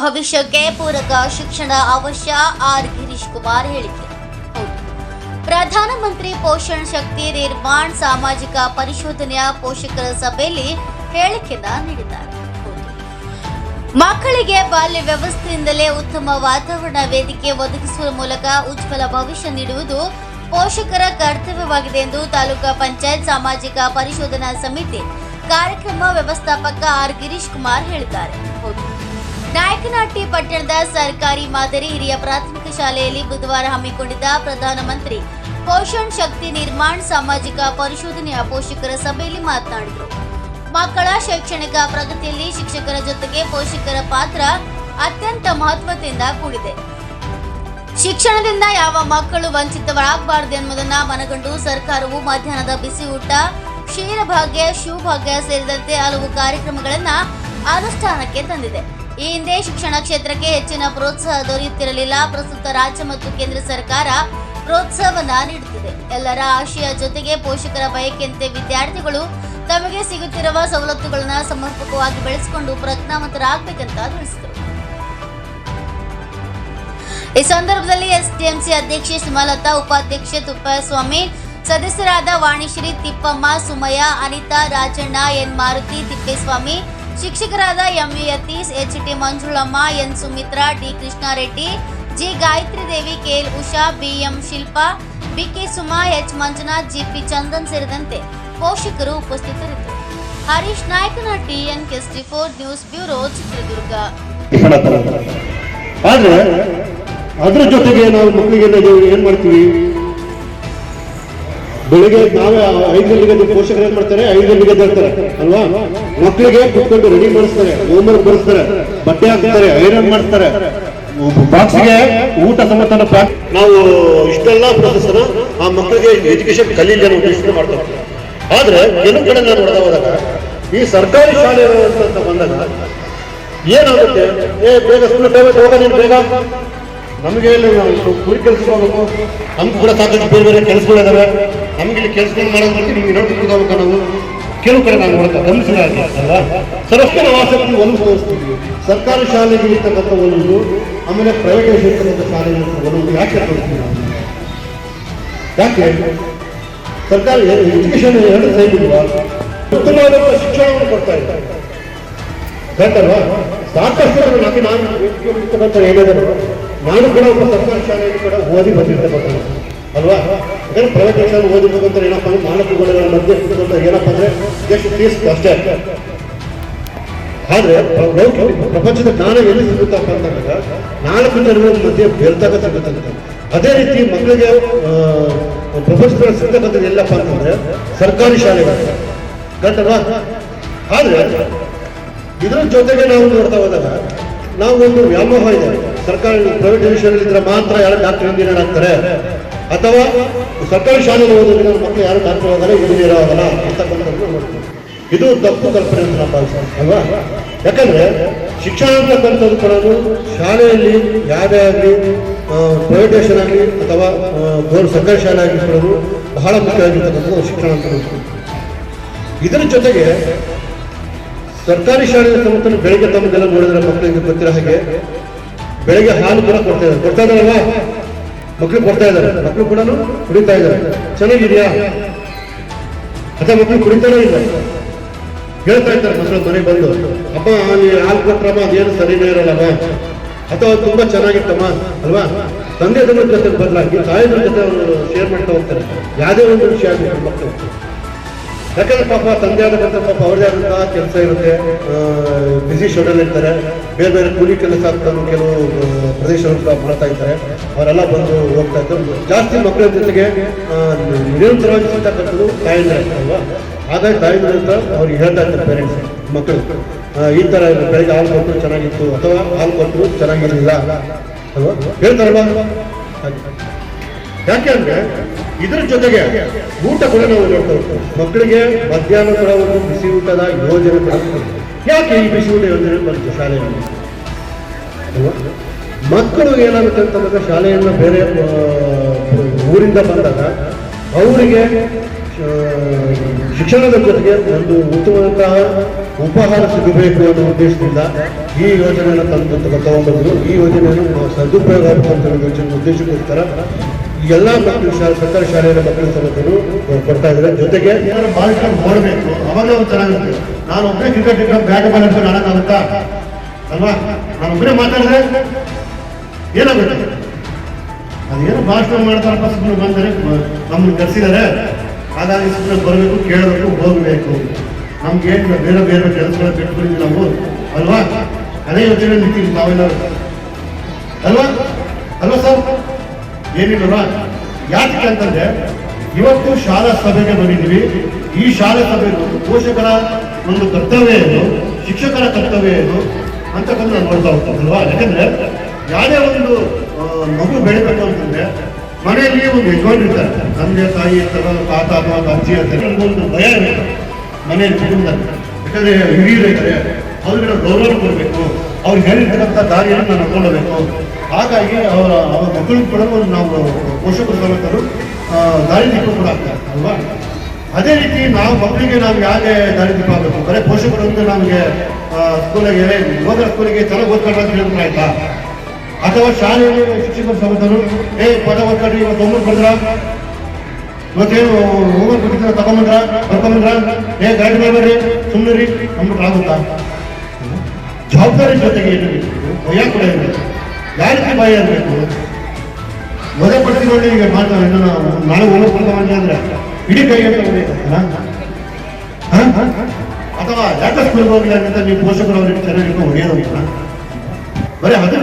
ಭವಿಷ್ಯಕ್ಕೆ ಪೂರಕ ಶಿಕ್ಷಣ ಅವಶ್ಯ, ಆರ್ ಗಿರೀಶ್ ಕುಮಾರ್ ಹೇಳಿಕೆ. ಪ್ರಧಾನಮಂತ್ರಿ ಪೋಷಣ್ ಶಕ್ತಿ ನಿರ್ಮಾಣ್ ಸಾಮಾಜಿಕ ಪರಿಶೋಧನೆಯ ಪೋಷಕರ ಸಭೆಯಲ್ಲಿ ಹೇಳಿಕೆಯನ್ನ ನೀಡಿದ್ದಾರೆ. ಮಕ್ಕಳಿಗೆ ಬಾಲ್ಯ ವ್ಯವಸ್ಥೆಯಿಂದಲೇ ಉತ್ತಮ ವಾತಾವರಣ ವೇದಿಕೆ ಒದಗಿಸುವ ಮೂಲಕ ಉಜ್ವಲ ಭವಿಷ್ಯ ನೀಡುವುದು ಪೋಷಕರ ಕರ್ತವ್ಯವಾಗಿದೆ ಎಂದು ತಾಲೂಕಾ ಪಂಚಾಯತ್ ಸಾಮಾಜಿಕ ಪರಿಶೋಧನಾ ಸಮಿತಿ ಕಾರ್ಯಕ್ರಮ ವ್ಯವಸ್ಥಾಪಕ ಆರ್ ಗಿರೀಶ್ ಕುಮಾರ್ ಹೇಳಿದ್ದಾರೆ. ನಾಯಕನಹಟ್ಟಿ ಪಟ್ಟಣದ ಸರ್ಕಾರಿ ಮಾದರಿ ಹಿರಿಯ ಪ್ರಾಥಮಿಕ ಶಾಲೆಯಲ್ಲಿ ಬುಧವಾರ ಹಮ್ಮಿಕೊಂಡಿದ್ದ ಪ್ರಧಾನಮಂತ್ರಿ ಪೋಷಣ್ ಶಕ್ತಿ ನಿರ್ಮಾಣ್ ಸಾಮಾಜಿಕ ಪರಿಶೋಧನೆಯ ಪೋಷಕರ ಸಭೆಯಲ್ಲಿ ಮಾತನಾಡಿದರು. ಮಕ್ಕಳ ಶೈಕ್ಷಣಿಕ ಪ್ರಗತಿಯಲ್ಲಿ ಶಿಕ್ಷಕರ ಜೊತೆಗೆ ಪೋಷಕರ ಪಾತ್ರ ಅತ್ಯಂತ ಮಹತ್ವದಿಂದ ಕೂಡಿದೆ. ಶಿಕ್ಷಣದಿಂದ ಯಾವ ಮಕ್ಕಳು ವಂಚಿತರಾಗಬಾರದು ಎನ್ನುವುದನ್ನ ಮನಗಂಡು ಸರ್ಕಾರವು ಮಧ್ಯಾಹ್ನದ ಬಿಸಿ ಊಟ ಕ್ಷೀರಭಾಗ್ಯ ಶಿವಭಾಗ್ಯ ಸೇರಿದಂತೆ ಹಲವು ಕಾರ್ಯಕ್ರಮಗಳನ್ನ ಅನುಷ್ಠಾನಕ್ಕೆ ತಂದಿದೆ. ಈ ಹಿಂದೆ ಶಿಕ್ಷಣ ಕ್ಷೇತ್ರಕ್ಕೆ ಹೆಚ್ಚಿನ ಪ್ರೋತ್ಸಾಹ ದೊರೆಯುತ್ತಿರಲಿಲ್ಲ. ಪ್ರಸ್ತುತ ರಾಜ್ಯ ಮತ್ತು ಕೇಂದ್ರ ಸರ್ಕಾರ ಪ್ರೋತ್ಸಾಹವನ್ನ ನೀಡುತ್ತಿದೆ. ಎಲ್ಲರ ಆಶಯ ಜೊತೆಗೆ ಪೋಷಕರ ಬಯಕೆಯಂತೆ ವಿದ್ಯಾರ್ಥಿಗಳು ತಮಗೆ ಸಿಗುತ್ತಿರುವ ಸವಲತ್ತುಗಳನ್ನು ಸಮರ್ಪಕವಾಗಿ ಬೆಳೆಸಿಕೊಂಡು ಪ್ರಜ್ಞಾವಂತರಾಗಬೇಕಂತ ತಿಳಿಸಿದರು. ಈ ಸಂದರ್ಭದಲ್ಲಿ ಎಸ್ಡಿಎಂಸಿ ಅಧ್ಯಕ್ಷೆ ಸುಮಲತಾ, ಉಪಾಧ್ಯಕ್ಷೆ ತುಪ್ಪಸ್ವಾಮಿ, ಸದಸ್ಯರಾದ ವಾಣಿಶ್ರೀ ತಿಪ್ಪಮ್ಮ, ಸುಮಯ್ಯ, ಅನಿತಾ, ರಾಜಣ್ಣ, ಎನ್ ಮಾರುತಿ ತಿಪ್ಪೇಸ್ವಾಮಿ ಶಿಕ್ಷಕರಾದ M V Yathish H T Manjulamma, N Sumithra, D Krishnareddy, G Gayathri Devi K L Usha, B M Shilpa, B K Suma, H Manjunath, G P Chandan ಸೇರಿದಂತೆ ಪೋಷಕರು ಉಪಸ್ಥಿತರಿದ್ದರು. ಹರೀಶ್ ನಾಯಕನಹಟ್ಟಿ ಎನ್ ಕೆಸ್ಟಿ ಫೋರ್ ನ್ಯೂಸ್ ಬ್ಯೂರೋ ಚಿತ್ರದುರ್ಗ. ಆದ್ರೆ ಅದ್ರ ಜೊತೆಗೆ ನಾವು ಏನ್ ಮಾಡ್ತೀವಿ? ಬೆಳಿಗ್ಗೆ ನಾವೇ ಐದು ಗಂಟೆಗೆ ಪೋಷಕರು ಏನ್ ಮಾಡ್ತಾರೆ? ಐದು ಗಂಟೆಗೆ ಹೇಳ್ತಾರೆ ಅಲ್ವಾ? ಮಕ್ಕಳಿಗೆ ಕುತ್ಕೊಂಡು ರೆಡಿ ಮಾಡಿಸ್ತಾರೆ ಹೋಮ್ವರ್ಕ್ ಬರೆಸ್ತಾರೆ ಬಟ್ಟೆ ಹಾಕ್ತಾರೆ ಐರನ್ ಮಾಡ್ತಾರೆ. ಬಾಕ್ಸ್ಗೆ ಊಟ ಸಮೇತ ನಾವು ಇಷ್ಟೆಲ್ಲ ಪ್ರೊಸೆಸ್ ಆ ಮಕ್ಕಳಿಗೆ ಎಜುಕೇಶನ್ ಕಲೀಲಿ ಅನ್ನೋ ಉದ್ದೇಶ ಮಾಡ್ತಾರೆ ಆದ್ರೆ ಕೆಲವು ಕಡೆ ನಾನು ನೋಡ್ತಾ ಹೋದಾಗ ಈ ಸರ್ಕಾರಿ ಶಾಲೆ ಅಂತ ಬಂದಾಗ ಏನಾಗುತ್ತೆ? ಏ ಬೇಗ ಸ್ಕೂಲ್ ಟೈಮ್ ಹೋಗ ನೀನು ಬೇಗ. ನಮಗೆ ಇಲ್ಲಿ ಕೆಲಸ ಕುರಿ ಕೆಲ್ಸಕ್ಕೆ ಹೋಗ್ಬೇಕು? ನಮ್ಗೆ ಕೂಡ ಸಾಕಷ್ಟು ಬೇರೆ ಬೇರೆ ಕೆಲಸಗಳಿದಾವೆ ನಮ್ಗೆ ಇಲ್ಲಿ ಕೆಲಸಗಳು ಮಾಡೋದು ಬರ್ತೀವಿ ನಿಮ್ಗೆ ನೋಟಿಸ್ ಕೂತ್ಕೋಬೇಕು ನಾವು ಕೆಲವು ಕಡೆ ನಾವು ನೋಡ್ತಾ ಗಮನಿಸಿದಾಗ ಅಲ್ವಾ? ವಾಸಕ್ಕೆ ಅನುಭವಿಸ್ತೀವಿ. ಸರ್ಕಾರಿ ಶಾಲೆಗೆ ಇರ್ತಕ್ಕಂಥ ಒಂದು ಆಮೇಲೆ ಪ್ರೈವೇಟ್ ಇರ್ತಕ್ಕಂಥ ಶಾಲೆಗೆ ಒಂದೊಂದು ಒಂದು ಯಾಕೆ ತೋರಿಸ್ತೀವಿ ನಾವು? ಯಾಕೆ? ಸರ್ಕಾರ ಎಜುಕೇಶನ್ ಎರಡು ಸೈಡ್ ಉತ್ತಮವಾದ ಶಿಕ್ಷಣವನ್ನು ಕೊಡ್ತಾ ಇದ್ದಾರೆ ಸಾಕಷ್ಟು ನಾನು ಇರ್ತಕ್ಕಂಥ ಹೇಳಿದರು ನಾನು ಕೂಡ ಒಬ್ಬ ಸರ್ಕಾರಿ ಶಾಲೆಯಲ್ಲಿ ಕೂಡ ಓದಿ ಬಂದಿರ್ತಕ್ಕಂಥ ಅಲ್ವಾ? ಯಾಕಂದ್ರೆ ಪ್ರೈವೇಟ್ ಎಕ್ಸಾಮ್ ಓದಿರ್ಬೇಕಂತ ಏನಪ್ಪ ಅಂದ್ರೆ ಗೋಡೆಗಳ ಮಧ್ಯೆ ಏನಪ್ಪ ಅಂದ್ರೆ ಎಷ್ಟು ಫೀಸ್ ಅಷ್ಟೇ. ಆದ್ರೆ ಪ್ರಪಂಚದ ಜ್ಞಾನ ಎಲ್ಲಿ ಸಿಗುತ್ತಪ್ಪ ಅಂತಂದಾಗ ನಾಲ್ಕು ಜನಗಳ ಮಧ್ಯೆ ಬೆಳ್ತಾಗ ಸಿಗುತ್ತಂತೆ ಅದೇ ರೀತಿ ಮಕ್ಕಳಿಗೆ ಪ್ರಪಂಚದಲ್ಲಿ ಸಿಗ್ತಕ್ಕಂಥದ್ದು ಎಲ್ಲಪ್ಪ ಅಂತಂದ್ರೆ ಸರ್ಕಾರಿ ಶಾಲೆಗಳು. ಗಂಟಲ್ವಾ? ಆದ್ರೆ ಇದರ ಜೊತೆಗೆ ನಾವು ನೋಡ್ತಾ ಹೋದಾಗ ನಾವು ಒಂದು ವ್ಯಾಮೋಹ ಇದೆ. ಸರ್ಕಾರಿ ಪ್ರೈವೇಟ್ ವಿಷಯದಲ್ಲಿ ಇದ್ರೆ ಮಾತ್ರ ಯಾರು ಡಾಕ್ಟರ್ ಇಂಜಿನಿಯರ್ ಆಗ್ತಾರೆ. ಅಥವಾ ಸರ್ಕಾರಿ ಶಾಲೆಯಲ್ಲಿ ಓದೋದ್ರಿಂದ ಮಕ್ಕಳು ಯಾರು ಡಾಕ್ಟರ್ ಆಗಲ್ಲ, ಇಂಜಿನಿಯರ್ ಆಗಲ್ಲ ಅಂತಕ್ಕಂಥದ್ದು ನೋಡ್ತೀವಿ. ಇದು ತಪ್ಪು ಕಲ್ಪನೆ ಅಂತ ನಾನು ಭಾವಿಸ್ತೀವಿ, ಅಲ್ವಾ? ಯಾಕಂದ್ರೆ ಶಿಕ್ಷಣ ಅಂತಕ್ಕಂಥದ್ದು ಕೊಡೋದು ಶಾಲೆಯಲ್ಲಿ ಯಾವುದೇ ಆಗಲಿ ಪ್ರೈವೇಟೇಷನ್ ಆಗಲಿ ಅಥವಾ ಗೌರ್ ಸರ್ಕಾರಿ ಶಾಲೆ ಆಗಲಿ ಕೊಡೋದು ಬಹಳ ಮುಖ್ಯವಾಗಿರ್ತಕ್ಕಂಥದ್ದು ಶಿಕ್ಷಣ ಅಂತ ಇದರ ಜೊತೆಗೆ ಸರ್ಕಾರಿ ಶಾಲೆಯ ಸಮಸ್ಯೆ ಬೆಳಿಗ್ಗೆ ತಮ್ಮದೆಲ್ಲ ನೋಡಿದ್ರೆ ಮಕ್ಕಳಿಗೆ ಗೊತ್ತಿರೋ ಹಾಗೆ ಬೆಳಿಗ್ಗೆ ಹಾಲು ಕೂಡ ಕೊಡ್ತಾ ಇದ್ದಾರೆ. ಕೊಡ್ತಾ ಇದಾರಲ್ವಾ ಮಕ್ಕಳು ಕೊಡ್ತಾ ಇದ್ದಾರೆ. ಮಕ್ಕಳು ಕೂಡ ಕುಡಿತಾ ಇದ್ದಾರೆ. ಚೆನ್ನಾಗಿದೆಯಾ? ಅಥವಾ ಮಕ್ಕಳು ಕುಡಿತಾನೇ ಇಲ್ಲ. ಹೇಳ್ತಾ ಇರ್ತಾರೆ ಮಕ್ಕಳು ಮನೆಗೆ ಬಂದು. ಅಪ್ಪ ನೀವು ಹಾಲು ಕೊಟ್ರಮ್ಮ, ಅದೇನು ಸರಿನೇ ಇರಲ್ಲಮ್ಮ ಅಥವಾ ತುಂಬಾ ಚೆನ್ನಾಗಿತ್ತಮ್ಮ, ಅಲ್ವಾ? ತಂದೆ ತಂದೆ ಜೊತೆ ಬರಲಾಗಿ ತಾಯಿ ಜೊತೆ ಅವರು ಶೇರ್ ಮಾಡ್ತಾ ಹೋಗ್ತಾರೆ. ಯಾವುದೇ ಒಂದು ವಿಷಯ ಆಗಲಿ ಮಕ್ಕಳು ಯಾಕಂದ್ರೆ ಪಾಪ ತಂದೆ ಆದಂತ ಪಾಪ ಅವ್ರದೇ ಆದಂತಹ ಕೆಲಸ ಇರುತ್ತೆ. ಬಿಸಿ ಶೆಡ್ಯೂಲ್ ಇರ್ತಾರೆ. ಬೇರೆ ಬೇರೆ ಕೂಲಿ ಕೆಲಸ ಆಗ್ತಾನು ಕೆಲವು ಪ್ರದೇಶಗಳು ಮಾಡ್ತಾ ಇರ್ತಾರೆ ಅವರೆಲ್ಲ ಬಂದು ಹೋಗ್ತಾ ಇದ್ದಾರೆ ಜಾಸ್ತಿ ಮಕ್ಕಳ ಜೊತೆಗೆ ನಿರಂತರವಾಗಿ ಸಿಗ್ತಕ್ಕಂಥದ್ದು ತಾಯಂದ್ರೆ ಅಲ್ವಾ? ಹಾಗಾಗಿ ತಾಯಂದ್ರೆ ಅಂತ ಅವ್ರಿಗೆ ಹೇಳ್ತಾ ಇರ್ತಾರೆ ಪೇರೆಂಟ್ಸ್ ಮಕ್ಕಳು. ಈ ತರ ಬೆಳಗ್ಗೆ ಹಾಲು ಕೊಟ್ಟರು ಚೆನ್ನಾಗಿತ್ತು ಅಥವಾ ಹಾಲು ಕೊಟ್ಟರು ಚೆನ್ನಾಗಿರಲಿಲ್ಲ. ಅಲ್ವಾ? ಹೇಳ್ತಾರಲ್ವಾ? ಹಾಗೆ. ಯಾಕೆ ಅಂದ್ರೆ ಇದರ ಜೊತೆಗೆ ಊಟ ಕೂಡ ನಾವು ನೋಡ್ತಾ ಮಕ್ಕಳಿಗೆ ಮಧ್ಯಾಹ್ನ ಕೂಡ ಒಂದು ಬಿಸಿ ಊಟದ ಯೋಜನೆ ಯಾಕೆ ಈ ಬಿಸಿ ಊಟ ಯೋಜನೆ ಬಂತು ಶಾಲೆಯಲ್ಲಿ? ಮಕ್ಕಳು ಏನಾಗುತ್ತೆ ಅಂತಂದ್ರೆ ಶಾಲೆಯನ್ನು ಬೇರೆ ಊರಿಂದ ಬಂದಾಗ ಅವರಿಗೆ ಶಿಕ್ಷಣದ ಜೊತೆಗೆ ಒಂದು ಉತ್ತಮವಾದಂತಹ ಉಪಹಾರ ಸಿಗಬೇಕು ಅನ್ನೋ ಉದ್ದೇಶದಿಂದ ಈ ಯೋಜನೆಯನ್ನು ತಂದು ತಗೊಂಡು ಈ ಯೋಜನೆಯನ್ನು ಸದುಪಯೋಗ ಅಂತ ಯೋಚನೆ ಉದ್ದೇಶಕ್ಕೋಸ್ಕರ ಎಲ್ಲ ಮಕ್ಕಳು ಶಾಲೆ ಸರ್ಕಾರಿ ಶಾಲೆಯ ಮಕ್ಕಳ ಸಮಸ್ಯೆಗಳು ಕೊಡ್ತಾ ಇದ್ದಾರೆ. ಜೊತೆಗೆ ಏನಾದ್ರು ಬಾಲಿಸ್ಕೊಂಡು ಓಡಬೇಕು ಅವಾಗಲೇ ಒಂದು ಚೆನ್ನಾಗಿರುತ್ತೆ ನಾನು ಒಬ್ಬನೇ ಕ್ರಿಕೆಟ್ ಇಟ್ಕೊಂಡು ಬ್ಯಾಟ್ ಬಾಲ್ ಹಿಡ್ಕೊಂಡು ಆಡೋಕ್ಕಾಗುತ್ತಾ ಅಲ್ವಾ? ನಾನು ಒಬ್ಬನೇ ಮಾತಾಡಿದ್ರೆ ಏನಾಗುತ್ತೆ? ಅದೇನು ಭಾಷಣ ಮಾಡ್ತಾರಪ್ಪ ಸುಮ್ಮನೆ ಬಂದರೆ ನಮ್ಮನ್ನು ಕರೆಸಿದ್ದಾರೆ. ಹಾಗಾಗಿ ಸುಮ್ಮನೆ ಬರಬೇಕು, ಕೇಳಬೇಕು, ಹೋಗಬೇಕು. ನಮ್ಗೆ ಏನು ಬೇರೆ ಬೇರೆ ಕೆಲಸಗಳ ಬಿಟ್ಕೊಂಡಿದ್ವಿ ನಾವು. ಅಲ್ವಾ? ಅದೇ ಯೋಚನೆ ನಿಂತೀವಿ ನಾವೆಲ್ಲರೂ ಅಲ್ವಾ? ಅಲ್ವಾ ಸರ್? ಏನಿಲ್ಲವಾ ಯಾಕೆ ಅಂತಂದ್ರೆ ಇವತ್ತು ಶಾಲಾ ಸಭೆಗೆ ಬಂದಿದ್ದೀವಿ. ಈ ಶಾಲಾ ಸಭೆ ಪೋಷಕರ ಒಂದು ಕರ್ತವ್ಯ ಏನು, ಶಿಕ್ಷಕರ ಕರ್ತವ್ಯ ಏನು ಅಂತಕ್ಕಂಥ ನಾನು ನೋಡ್ತಾ ಹೋಗ್ತದಲ್ವಾ ಯಾಕಂದ್ರೆ ಯಾವುದೇ ಒಂದು ಮಗು ಬೆಳಿಬೇಕು ಅಂತಂದ್ರೆ ಮನೆಯಲ್ಲಿ ಒಂದು ಯಜಮಾನ್ ಇರ್ತಾರೆ. ತಂದೆ, ತಾಯಿ ಅಥವಾ ತಾತ ಅಥವಾ ಅಜ್ಜಿ ಅಂತ ಒಂದು ಭಯ ಇರುತ್ತೆ ಮನೆಯಲ್ಲಿ ಕುಟುಂಬದಲ್ಲಿ. ಯಾಕಂದ್ರೆ ಹಿರಿಯರು ಇದ್ದಾರೆ, ಅವ್ರಿಗೆ ಗೌರವ ಕೊಡಬೇಕು ಅವ್ರಿಗೆ ಹೇಳಿರ್ತಕ್ಕಂಥ ದಾರಿಯನ್ನು ನಾನು ನಡ್ಕೊಳ್ಳಬೇಕು ಹಾಗಾಗಿ ಅವರ ಅವರ ಮಕ್ಕಳಿಗೆ ಕೂಡ ನಾವು ಪೋಷಕರು ಆ, ದಾರಿ ದೀಪ ಕೂಡ ಆಗ್ತಾರೆ ಅಲ್ವಾ? ಅದೇ ರೀತಿ ನಾವು ಮಕ್ಕಳಿಗೆ ನಾವು ಯಾಕೆ ದಾರಿ ದೀಪ ಆಗಬೇಕು? ಬರೀ ಪೋಷಕರು ಅಂದ್ರೆ ನಮಗೆ ಸ್ಕೂಲಿಗೆ ಇವಾಗ ಸ್ಕೂಲಿಗೆ ಚೆನ್ನಾಗಿ ಓದ್ಕೊಂಡು ಅಂತ ಹೇಳಿದ್ರೆ ಆಯ್ತಾ? ಅಥವಾ ಶಾಲೆಯಲ್ಲಿ ಶಿಕ್ಷಕರು ಸಮೇತರು ಏ ಪದ ಓದ್ಕೊಂಡ್ರಿ ಇವತ್ತು ಹೋಮ್ವರ್ಕ್ ಬಂದ್ರ ಮತ್ತೇನು ಹೋಮ್ವರ್ಕ್ ಕೊಟ್ಟಿದ್ರೆ ತಗೊಂಬಂದ್ರ? ಬರ್ಕೊಂಬಂದ್ರ? ಏ ಗಾಡಿ ಬರ್ಬೇಡ್ರಿ ಸುಮ್ಮನೆ ರೀ ನಮ್ಗೆ ಆಗುತ್ತಾ ಜವಾಬ್ದಾರಿ ಜೊತೆಗೆ ಏನು ಭಯ ಕೂಡ ಇರಬೇಕು? ಯಾರಿಗೆ ಭಯ ಇರಬೇಕು ಮೊದಲ ಪಡ್ತೀನಿ ನೋಡಿ ಈಗ ಮಾತು ನಾವು ನಾಳೆ ಹೋಮ್ವರ್ಕ್ ಅಂದ್ರೆ ಇಡೀ ಕೈ? ಅಥವಾ ಯಾಕೆ ಸ್ಕೂಲ್ಗೆ ಅಂತ ನೀವು ಪೋಷಕರು ಅವ್ರಿಗೆ ಚೆನ್ನಾಗಿ ಹೊಡೆಯೋದು ಬರೀ ಅದು